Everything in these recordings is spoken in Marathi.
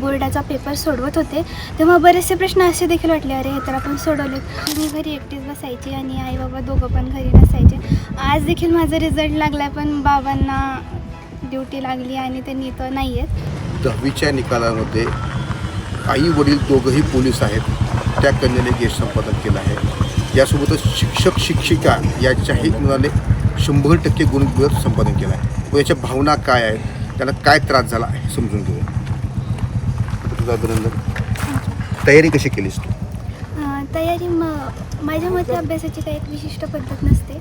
बोर्डाचा पेपर सोडवत होते तेव्हा बरेचसे प्रश्न असे देखील वाटले अरे हे तर आपण सोडवले मी घरी एकटीच बसायची आणि आई बाबा दोघं पण घरी नसायचे. आज देखील माझा रिझल्ट लागला आहे पण बाबांना ड्युटी लागली आणि ते इथं नाही आहेत दहावीच्या निकालामध्ये आई वडील दोघंही पोलीस आहेत. त्या कन्याने यश संपादन केलं आहे. यासोबतच शिक्षक शिक्षिका याच्याही मुलाने शंभर टक्के गुण संपादन केलं आहे. व याच्या भावना काय आहेत? त्यांना काय त्रास झाला हे समजून घेऊया. तुझं अभिनंदन तयारी कशी केलीस तू? तयारी मग माझ्या मते अभ्यासाची काही एक विशिष्ट पद्धत नसते.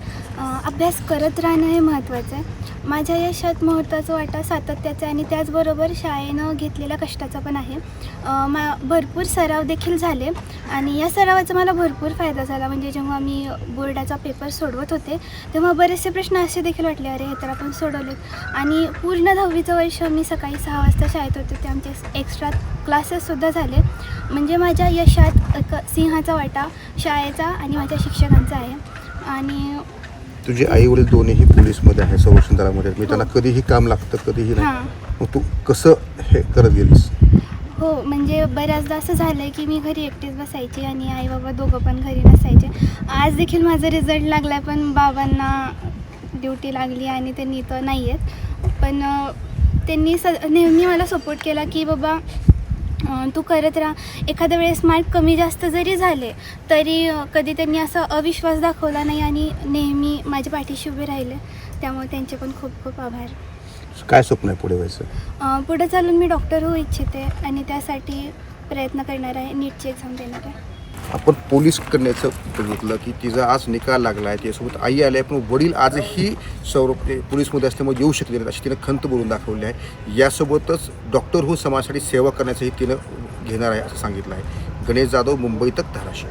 अभ्यास करत राहणं हे महत्त्वाचं आहे. माझ्या यशात महत्त्वाचा वाटा सातत्याचा आहे आणि त्याचबरोबर शाळेनं घेतलेल्या कष्टाचा पण आहे. मा भरपूर सराव देखील झाले आणि या सरावाचा मला भरपूर फायदा झाला. म्हणजे जेव्हा मी बोर्डाचा पेपर सोडवत होते तेव्हा बरेचसे प्रश्न असे देखील वाटले अरे हे तर आपण सोडवले आणि पूर्ण दहावीचं वर्ष मी सकाळी सहा वाजता शाळेत होते. ते आमचे एक्स्ट्रा क्लासेससुद्धा झाले. म्हणजे माझ्या यशात एक सिंहाचा वाटा शाळेचा आणि माझ्या शिक्षकांचा आहे. आणि तुझे आई वडील दोन्हीही पोलीसमध्ये आहे संरक्षण दलामध्ये मी त्यांना कधीही काम लागतं कधीही नाही. हां. मग तू कसं हे करत गेलीस? हो म्हणजे बऱ्याचदा असं झालं आहे की मी घरी एकटीच बसायची आणि आई बाबा दोघं पण घरी नसायचे आज देखील माझा रिझल्ट लागला आहे पण बाबांना ड्युटी लागली आणि ते इथं नाही आहेत पण अं, त्यांनी स नेहमी मला सपोर्ट केला की बाबा तू करत राहा. एखाद्या वेळेस मार्क कमी जास्त जरी झाले तरी कधी त्यांनी असा अविश्वास दाखवला नाही आणि नेहमी माझ्या पाठीशी उभे राहिले. त्यामुळे त्यांचे पण खूप खूप आभार. काय स्वप्न आहे पुढे व्हायचं पुढे चालून मी डॉक्टर होऊ इच्छिते आणि त्यासाठी प्रयत्न करणार आहे नीटची एक्झाम देणार आहे. आपण पोलीस करण्याचं बघितलं की तिचा आज निकाल लागला आहे त्यासोबत आई आली आहे पण वडील आजही सौरभ पोलीसमध्ये असल्यामुळे येऊ शकले नाहीत अशी तिनं खंत बोलून दाखवली आहे. यासोबतच डॉक्टर हो समाजासाठी सेवा करण्याचंही तिनं घेणार आहे असं सांगितलं आहे. गणेश जाधव मुंबईतच धाराशिव.